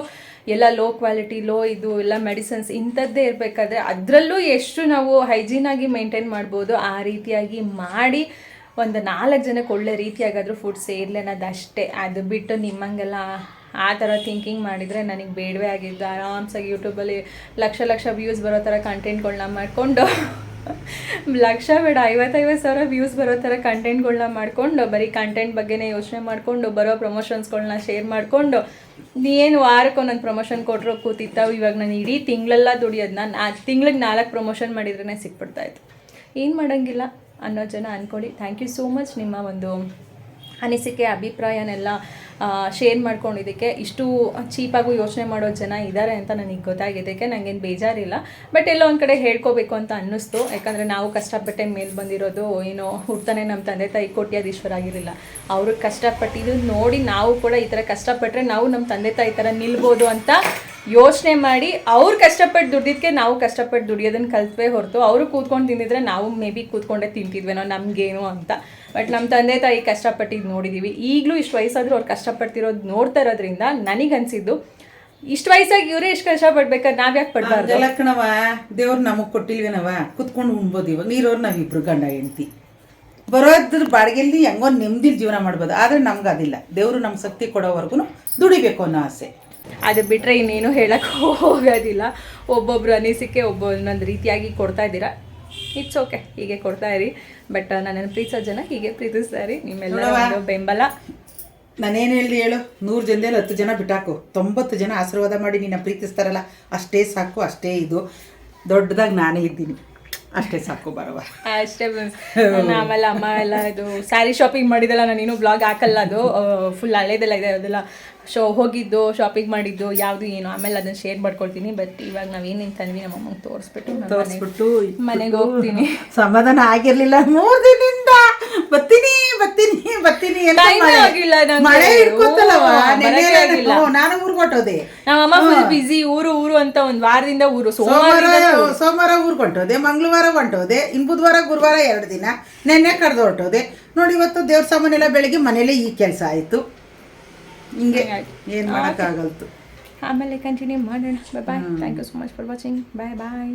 ಎಲ್ಲ ಲೋ ಕ್ವಾಲಿಟಿ ಲೋ ಇದು ಎಲ್ಲ ಮೆಡಿಸಿನ್ಸ್ ಇಂಥದ್ದೇ ಇರಬೇಕಾದ್ರೆ ಅದರಲ್ಲೂ ಎಷ್ಟು ನಾವು ಹೈಜೀನಾಗಿ ಮೇಂಟೈನ್ ಮಾಡ್ಬೋದು ಆ ರೀತಿಯಾಗಿ ಮಾಡಿ ಒಂದು ನಾಲ್ಕು ಜನಕ್ಕೆ ಒಳ್ಳೆ ರೀತಿಯಾಗಾದರೂ ಫುಡ್ ಸೇರಲಿ ಅನ್ನೋದು ಅಷ್ಟೇ. ಅದು ಬಿಟ್ಟು ನಿಮ್ಮಂಗೆಲ್ಲ ಆ ಥರ ಥಿಂಕಿಂಗ್ ಮಾಡಿದರೆ ನನಗೆ ಬೇಡವೇ ಆಗಿದ್ದು. ಆರಾಮ್ಸಾಗಿ ಯೂಟ್ಯೂಬಲ್ಲಿ ಲಕ್ಷ ಲಕ್ಷ ವ್ಯೂಸ್ ಬರೋ ಥರ ಕಂಟೆಂಟ್ಗಳನ್ನ ಮಾಡಿಕೊಂಡು [laughs] ಲಕ್ಷ ಬೇಡ, ಐವತ್ತೈವತ್ತು ಸಾವಿರ ವ್ಯೂಸ್ ಬರೋ ಥರ ಕಂಟೆಂಟ್ಗಳನ್ನ ಮಾಡಿಕೊಂಡು, ಬರೀ ಕಂಟೆಂಟ್ ಬಗ್ಗೆನೇ ಯೋಚನೆ ಮಾಡಿಕೊಂಡು, ಬರೋ ಪ್ರಮೋಷನ್ಸ್ಗಳನ್ನ ಶೇರ್ ಮಾಡಿಕೊಂಡು ಏನು ವಾರಕ್ಕೆ ಒಂದೊಂದು ಪ್ರಮೋಷನ್ ಕೊಟ್ಟರು ಕೂತಿತ್ತಾವು ಇವಾಗ ನಾನು ಇಡೀ ತಿಂಗಳೆಲ್ಲ ದುಡಿಯೋದು. ನಾನು ತಿಂಗ್ಳಿಗೆ ನಾಲ್ಕು ಪ್ರಮೋಷನ್ ಮಾಡಿದ್ರೇ ಸಿಕ್ಬಿಡ್ತಾಯಿತ್ತು ಏನು ಮಾಡೋಂಗಿಲ್ಲ. ಅನ್ನೋ ಜನ ಅಂದ್ಕೊಳ್ಳಿ ಥ್ಯಾಂಕ್ ಯು ಸೋ ಮಚ್ ನಿಮ್ಮ ಒಂದು ಅನಿಸಿಕೆ, ಅಭಿಪ್ರಾಯನೆಲ್ಲ ಶೇರ್ ಮಾಡ್ಕೊಂಡಿದ್ದಕ್ಕೆ ಇಷ್ಟು ಚೀಪಾಗೂ ಯೋಚನೆ ಮಾಡೋ ಜನ ಇದ್ದಾರೆ ಅಂತ ನನಗೆ ಗೊತ್ತಾಗಿದ್ದಕ್ಕೆ ನನಗೇನು ಬೇಜಾರಿಲ್ಲ. ಬಟ್ ಎಲ್ಲೋ ಒಂದು ಕಡೆ ಹೇಳ್ಕೋಬೇಕು ಅಂತ ಅನ್ನಿಸ್ತು. ಯಾಕಂದರೆ ನಾವು ಕಷ್ಟಪಟ್ಟೆ ಮೇಲೆ ಬಂದಿರೋದು, ಏನೋ ಹುಡ್ತಾನೆ ನಮ್ಮ ತಂದೆ ತಾಯಿ ಕೋಟ್ಯಾಧೀಶ್ವರಾಗಿರಲಿಲ್ಲ ಅವರು ಕಷ್ಟಪಟ್ಟಿದ್ದು ನೋಡಿ ನಾವು ಕೂಡ ಈ ಥರ ಕಷ್ಟಪಟ್ಟರೆ ನಾವು ನಮ್ಮ ತಂದೆ ತಾಯಿ ಥರ ನಿಲ್ಬೋದು ಅಂತ ಯೋಚನೆ ಮಾಡಿ ಅವ್ರು ಕಷ್ಟಪಟ್ಟು ದುಡ್ದಿದ್ದಕ್ಕೆ ನಾವು ಕಷ್ಟಪಟ್ಟು ದುಡಿಯೋದನ್ನು ಕಲ್ತ್ವೇ ಹೊರತು ಅವರು ಕೂತ್ಕೊಂಡು ತಿಂದಿದ್ರೆ ನಾವು ಮೇ ಬಿ ಕೂತ್ಕೊಂಡೇ ತಿಂತಿದ್ವೇನೋ ನಮಗೇನು ಅಂತ. ಬಟ್ ನಮ್ಮ ತಂದೆ ತಾಯಿ ಕಷ್ಟಪಟ್ಟಿದ್ದು ನೋಡಿದ್ದೀವಿ ಈಗಲೂ ಇಷ್ಟು ವಯಸ್ಸಾದರೂ ಅವ್ರು ಕಷ್ಟಪಡ್ತಿರೋದು ನೋಡ್ತಾ ಇರೋದ್ರಿಂದ ನನಗನ್ಸಿದ್ದು ಇಷ್ಟು ವಯಸ್ಸಾಗಿ ಇವರೇ ಕಷ್ಟ ಕಷ್ಟಪಡ್ಬೇಕಾದ್ರೆ ನಾವು ಯಾಕೆ ಪಡ್ಬಾರ್ದು? ಅದೆಲ್ಲ ಕಣವ ದೇವ್ರು ನಮಗೆ ಕೊಟ್ಟಿಲ್ವೇನವ ಕುತ್ಕೊಂಡು ಉಣ್ಬೋದು ಇವಾಗ. ನೀರೋರು ನಾವಿಬ್ರು ಗಂಡ ಹೆಂಡ್ತಿ. ಬರೋದ್ರ ಬಾಡಿಗೆಲ್ಲಿ ಹೆಂಗೋ ನೆಮ್ಮದಿಲಿ ಜೀವನ ಮಾಡ್ಬೋದು. ಆದರೆ ನಮ್ಗೆ ಅದಿಲ್ಲ. ದೇವರು ನಮ್ಮ ಶಕ್ತಿ ಕೊಡೋವರೆಗೂ ದುಡಿಬೇಕು ಅನ್ನೋ ಆಸೆ. ಅದು ಬಿಟ್ಟರೆ ಇನ್ನೇನು ಹೇಳಕ್ಕೆ ಹೋಗೋದಿಲ್ಲ. ಒಬ್ಬೊಬ್ರು ಅನಿಸಿಕೆ ಒಬ್ಬ ಒಂದೊಂದು ರೀತಿಯಾಗಿ ಕೊಡ್ತಾ ಇದ್ದೀರಾ. ಇಟ್ಸ್ ಓಕೆ ಹೀಗೆ ಕೊಡ್ತಾ ಇರಿ. ಬಟ್ ನನ್ನನ್ನು ಪ್ರೀತಿಸೋ ಜನ ಹೀಗೆ ಪ್ರೀತಿಸ್ತಾ ಇರಿ. ನಿಮ್ಮೆಲ್ಲ ಬೆಂಬಲ. ನಾನೇನು ಹೇಳ್ದೆ ಹೇಳು? ನೂರು ಜನದಲ್ಲಿ ಹತ್ತು ಜನ ಬಿಟ್ಟಾಕು. ತೊಂಬತ್ತು ಜನ ಆಶೀರ್ವಾದ ಮಾಡಿ ನಿನ್ನ ಪ್ರೀತಿಸ್ತಾರಲ್ಲ. ಅಷ್ಟೇ ಸಾಕು ಅಷ್ಟೇ ಇದು. ದೊಡ್ಡದಾಗಿ ನಾನೇ ಇದ್ದೀನಿ. ಅಷ್ಟೇ ಸಾಕು ಬರವ ಅಷ್ಟೇ ಆಮೇಲೆ ಅಮ್ಮ ಎಲ್ಲ ಇದು ಸ್ಯಾರಿ ಶಾಪಿಂಗ್ ಮಾಡಿದೆಲ್ಲ ನಾನು ಇನ್ನೂ ಬ್ಲಾಗ್ ಹಾಕಲ್ಲ ಅದು. ಫುಲ್ ಹಳೇದೆಲ್ಲ ಇದೆ ಅದೆಲ್ಲ ಶೋ ಹೋಗಿದ್ದು ಶಾಪಿಂಗ್ ಮಾಡಿದ್ದು ಯಾವುದು ಏನು ಆಮೇಲೆ ಅದನ್ನ ಶೇರ್ ಮಾಡ್ಕೊಳ್ತೀನಿ. ಬಟ್ ಇವಾಗ ನಾವೇನೇನು ತಂದ್ವಿ ನಮ್ಮ ಅಮ್ಮಂಗೆ ತೋರಿಸ್ಬಿಟ್ಟು ತೋರಿಸ್ಬಿಟ್ಟು ಮನೆಗೆ ಹೋಗ್ತೀನಿ. ಸಮಾಧಾನ ಆಗಿರಲಿಲ್ಲ ಮೂರ್ ದಿನದಿಂದ ಬತ್ತೀನಿ ಬತ್ತೀನಿ ಎಲ್ಲ Time ಮಳೆ. ಆಗಿಲ್ಲ ನಂಗೆ. ಮಳೆ ಇಟ್ಕೊತಲ್ಲವ ಓ, ನೆನ್ನೆ ಬರಕ್ಕೆ ಆಗಿಲ್ಲ. ಹ್ಞೂ, ನಾನು ಊರ್ಗ್ ಹೊರ್ಟೋದೆ ನಮ್ಮ ಅಮ್ಮ ಫುಲ್ ಬಿಸಿ ಊರು ಊರು ಅಂತ ಒಂದ್ ವಾರದಿಂದ ಊರು. ಸೋಮವಾರ ಸೋಮವಾರ ಸೋಮವಾರ ಊರ್ಗ್ ಹೊಂಟೋದೆ ಮಂಗಳವಾರ ಹೊಂಟೋದೆ ಇನ್ ಬುಧವಾರ ಗುರುವಾರ ಎರಡು ದಿನ ನೆನ್ನೆ ಕಡ್ದು ಹೊಟ್ಟೋದೆ ನೋಡಿ ಇವತ್ತು ದೇವ್ರ ಸಾಮಾನೆಲ್ಲ ಬೆಳಿಗ್ಗೆ ಮನೇಲೆ ಈ ಕೆಲಸ ಆಯ್ತು. ಹಿಂಗೆ ಏನ್ ಮಾಡಕ್ಕಾಗಲ್ತು. ಆಮೇಲೆ ಕಂಟಿನ್ಯೂ ಮಾಡೋಣ. Bye thank you so much for watching bye bye